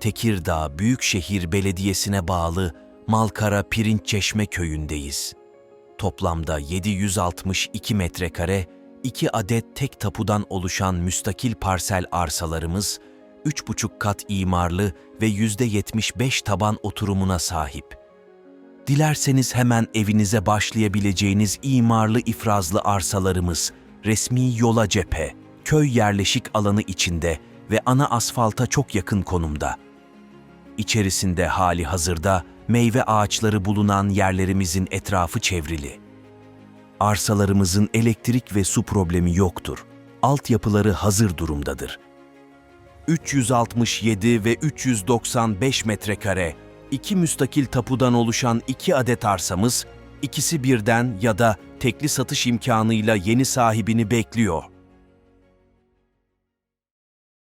Tekirdağ Büyükşehir Belediyesi'ne bağlı Malkara Pirinççeşme köyündeyiz. Toplamda 762 metrekare, 2 adet tek tapudan oluşan müstakil parsel arsalarımız, 3,5 kat imarlı ve %75 taban oturumuna sahip. Dilerseniz hemen evinize başlayabileceğiniz imarlı ifrazlı arsalarımız, resmi yola cephe, köy yerleşik alanı içinde ve ana asfalta çok yakın konumda. İçerisinde hali hazırda meyve ağaçları bulunan yerlerimizin etrafı çevrili. Arsalarımızın elektrik ve su problemi yoktur. Altyapıları hazır durumdadır. 367 ve 395 metrekare, iki müstakil tapudan oluşan iki adet arsamız, ikisi birden ya da tekli satış imkanıyla yeni sahibini bekliyor.